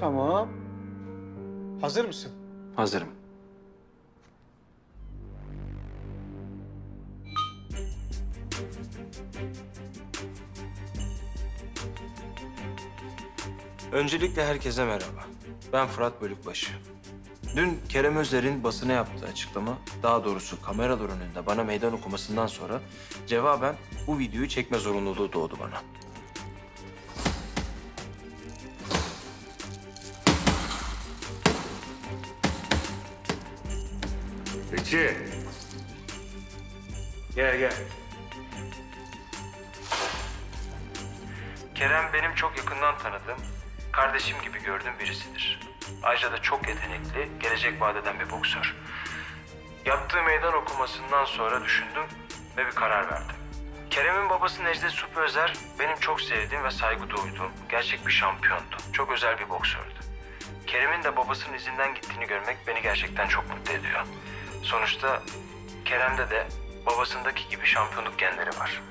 Tamam. Hazır mısın? Hazırım. Öncelikle herkese merhaba. Ben Fırat Bölükbaşı. Dün Kerem Özer'in basına yaptığı açıklama, daha doğrusu kameralar önünde bana meydan okumasından sonra cevaben bu videoyu çekme zorunluluğu doğdu bana. Richie. Gel gel. Kerem benim çok yakından tanıdığım, kardeşim gibi gördüğüm birisidir. Ayrıca da çok yetenekli, gelecek vaat eden bir boksör. Yaptığı meydan okumasından sonra düşündüm ve bir karar verdim. Kerem'in babası Necdet Supi benim çok sevdiğim ve saygı duyduğum gerçek bir şampiyondu. Çok özel bir boksördü. Kerem'in de babasının izinden gittiğini görmek beni gerçekten çok mutlu ediyor. Sonuçta Kerem'de de babasındaki gibi şampiyonluk genleri var.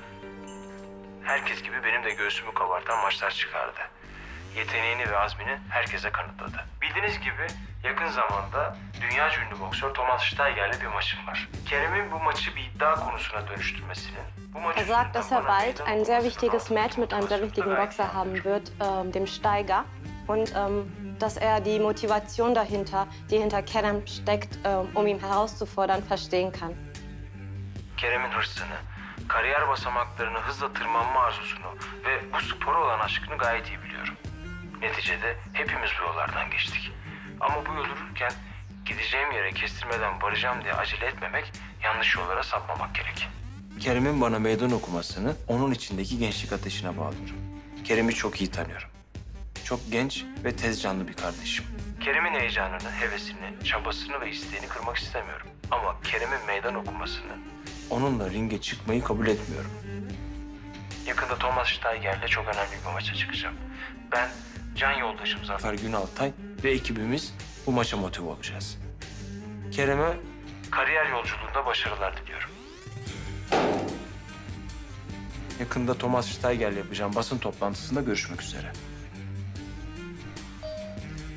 Herkes gibi benim de göğsümü kabartan maçlar çıkardı. Yeteneğini ve azmini herkese kanıtladı. Bildiğiniz gibi yakın zamanda dünya ünlü boksör Thomas Steiger'le bir maçım var. Kerem'in bu maçı bir iddia konusuna dönüştürmesinin, Er sagt, dass er bald ein sehr wichtiges Match mit einem sehr wichtigen Boxer haben wird, ähm, dem Steiger. Und ähm, dass er die Motivation dahinter, die hinter Kerem steckt, ähm, um ihn herauszufordern, verstehen kann. Kerem'in hırsını, kariyer basamaklarını hızla tırmanma arzusunu ve bu spora olan aşkını gayet iyi biliyorum. Neticede hepimiz bu yollardan geçtik. Ama bu yol yürürken gideceğim yere kestirmeden varacağım diye acele etmemek, yanlış yollara sapmamak gerek. Kerem'in bana meydan okumasını onun içindeki gençlik ateşine bağlıyorum. Kerem'i çok iyi tanıyorum. Çok genç ve tez canlı bir kardeşim. Kerem'in heyecanını, hevesini, çabasını ve isteğini kırmak istemiyorum. Ama Kerem'in meydan okumasını, onunla ringe çıkmayı kabul etmiyorum. Yakında Thomas Steiger'le çok önemli bir maça çıkacağım. Ben, can yoldaşım Zafer Günaltay ve ekibimiz bu maça motive olacağız. Kerem'e kariyer yolculuğunda başarılar diliyorum. Yakında Thomas Steiger'le yapacağım basın toplantısında görüşmek üzere.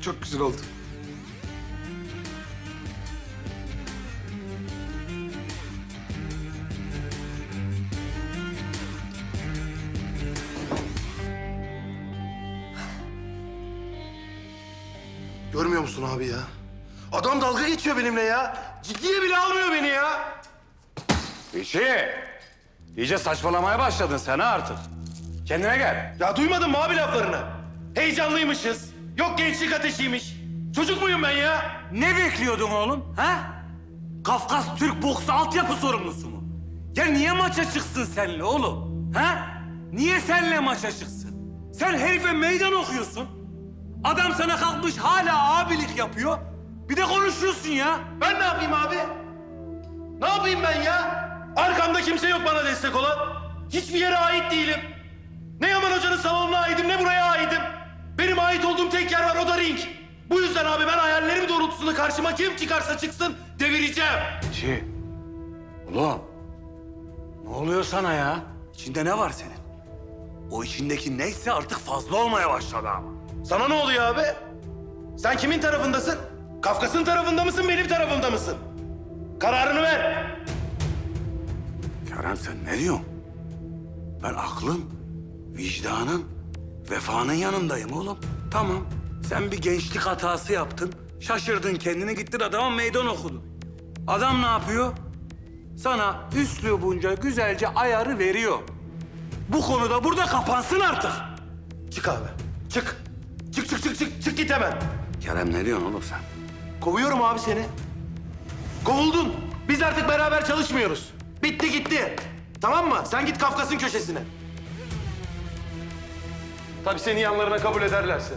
Çok güzel oldu. Görmüyor musun abi ya? Adam dalga geçiyor benimle ya. Ciddiye bile almıyor beni ya. Richie. İyice saçmalamaya başladın sen ha artık. Kendine gel. Ya duymadın mı abi laflarını? Heyecanlıymışız. Yok gençlik ateşiymiş. Çocuk muyum ben ya? Ne bekliyordun oğlum? Ha? Kafkas Türk boksu altyapı sorumlusu mu? Ya niye maça çıksın seninle oğlum? Ha? Niye seninle maça çıksın? Sen herife meydan okuyorsun. Adam sana kalkmış hala abilik yapıyor. Bir de konuşuyorsun ya. Ben ne yapayım abi? Ne yapayım ben ya? Arkamda kimse yok bana destek olan. Hiçbir yere ait değilim. Ne Yaman Hoca'nın salonuna aitim ne buraya. Benim ait olduğum tek yer var o da ring. Bu yüzden abi ben hayallerim doğrultusunda karşıma kim çıkarsa çıksın devireceğim. Richie. Oğlum. Ne oluyor sana ya? İçinde ne var senin? O içindeki neyse artık fazla olmaya başladı ama. Sana ne oluyor abi? Sen kimin tarafındasın? Kafkas'ın tarafında mısın, benim tarafımda mısın? Kararını ver. Kerem sen ne diyorsun? Ben aklın, vicdanın, vefanın yanındayım oğlum. Tamam. Sen bir gençlik hatası yaptın. Şaşırdın kendini gittin adama meydan okudun. Adam ne yapıyor? Sana üslubunca güzelce ayarı veriyor. Bu konuda burada kapansın artık. Çık abi, çık. Çık, çık, çık, çık, çık git hemen. Kerem ne diyorsun oğlum sen? Kovuyorum abi seni. Kovuldun. Biz artık beraber çalışmıyoruz. Bitti gitti. Tamam mı? Sen git Kafkas'ın köşesine. Tabii seni yanlarına kabul ederlerse.